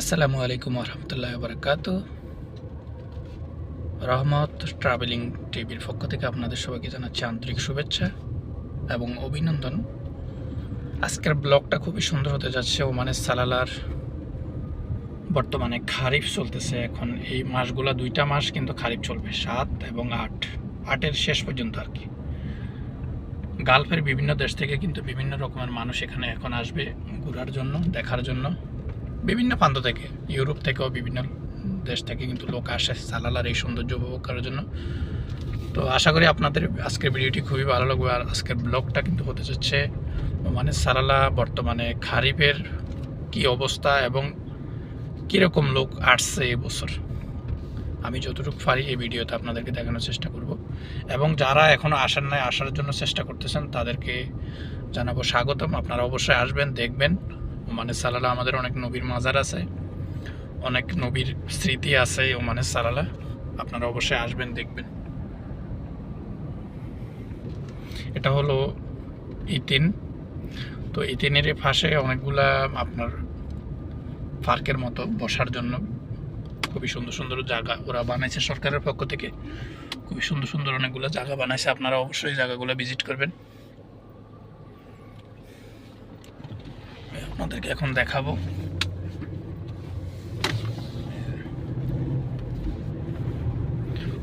আসসালামু আলাইকুম রহমতুল্লাহ বারকাত রহমত ট্রাভেলিং টিভির পক্ষ থেকে আপনাদের সবাইকে জানাচ্ছি আন্তরিক শুভেচ্ছা এবং অভিনন্দন। আজকের ব্লগটা খুবই সুন্দর হতে যাচ্ছে। ওমানের সালালার বর্তমানে খারিফ চলতেছে। এখন এই মাসগুলা দুইটা মাস কিন্তু খারিফ চলবে, সাত এবং আট। আটের শেষ পর্যন্ত আর কি। গালফের বিভিন্ন দেশ থেকে কিন্তু বিভিন্ন রকমের মানুষ এখানে এখন আসবে ঘোরার জন্য, দেখার জন্য। বিভিন্ন প্রান্ত থেকে, ইউরোপ থেকেও বিভিন্ন দেশ থেকে কিন্তু লোক আসে সালালার এই সৌন্দর্য উপভোগ করার জন্য। তো আশা করি আপনাদের আজকের ভিডিওটি খুবই ভালো লাগবে আর আজকের ব্লগটা কিন্তু হতে যাচ্ছে মানে সালালা বর্তমানে খারিফের কি অবস্থা এবং কীরকম লোক আসছে এবছর আমি যতটুকু পারি এই ভিডিওতে আপনাদেরকে দেখানোর চেষ্টা করব এবং যারা এখনও আসার নাই, আসার জন্য চেষ্টা করতেছেন, তাদেরকে জানাব স্বাগতম। আপনারা অবশ্যই আসবেন, দেখবেন। ওমানের সালালা আমাদের অনেক নবীর মাজার আছে। অনেক নবীর স্মৃতি আছে ওমানের সালালা। আপনারা অবশ্যই আসবেন, দেখবেন। এটা হলো ইতিন। তো ইতিনের পাশে অনেকগুলা আপনার পার্কের মতো বসার জন্য খুবই সুন্দর সুন্দর জায়গা ওরা বানাইছে সরকারের পক্ষ থেকে। খুবই সুন্দর সুন্দর অনেকগুলো জায়গা বানাইছে। আপনারা অবশ্যই জায়গাগুলো ভিজিট করবেন। আপনাদেরকে এখন দেখাবো।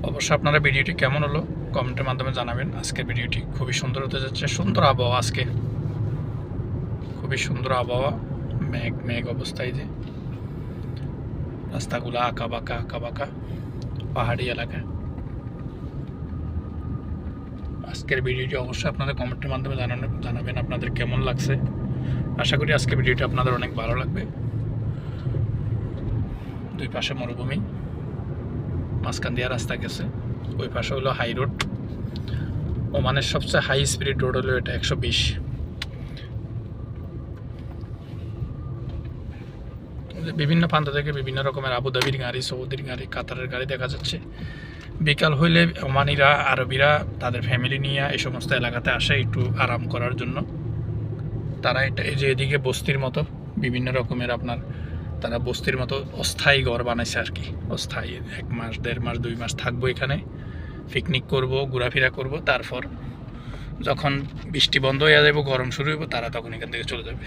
অবশ্যই আপনারা ভিডিওটি কেমন হলো কমেন্টের মাধ্যমে জানাবেন। আজকের ভিডিওটি খুবই সুন্দর হতে যাচ্ছে। সুন্দর আবহাওয়া আজকে। খুবই সুন্দর আবহাওয়া। মেঘ মেঘ অবস্থায় যে। রাস্তাগুলো আঁকা বাঁকা আঁকা বাঁকা পাহাড়ি এলাকা। আজকের ভিডিওটি অবশ্যই আপনাদের কমেন্টের মাধ্যমে জানাবেন আপনাদের কেমন লাগছে। আশা করি আজকে ভিডিওটি আপনাদের অনেক ভালো লাগবে। দুই পাশে মরুভূমি, মাঝখান দিয়ে রাস্তা গেছে। ওই পাশে হলো হাই রোড ওমানের সবচেয়ে হাই স্পিড রোড হলো এটা একশো বিশ। বিভিন্ন প্রান্ত থেকে বিভিন্ন রকমের আবুধাবির গাড়ি, সৌদির গাড়ি, কাতারের গাড়ি দেখা যাচ্ছে। বিকাল হইলে ওমানিরা, আরবিরা তাদের ফ্যামিলি নিয়ে এই সমস্ত এলাকাতে আসে একটু আরাম করার জন্য। তারা এটা এই যে এদিকে বস্তির মতো, বিভিন্ন রকমের আপনার, তারা বস্তির মতো অস্থায়ী ঘর বানাইছে আর কি। অস্থায়ী, এক মাস, দেড় মাস, দুই মাস থাকব এখানে। পিকনিক করব, ঘোরাফেরা করব, তারপর যখন বৃষ্টি বন্ধ হয়ে যাবে গরম শুরু হইব, তারা তখন এখান থেকে চলে যাবে।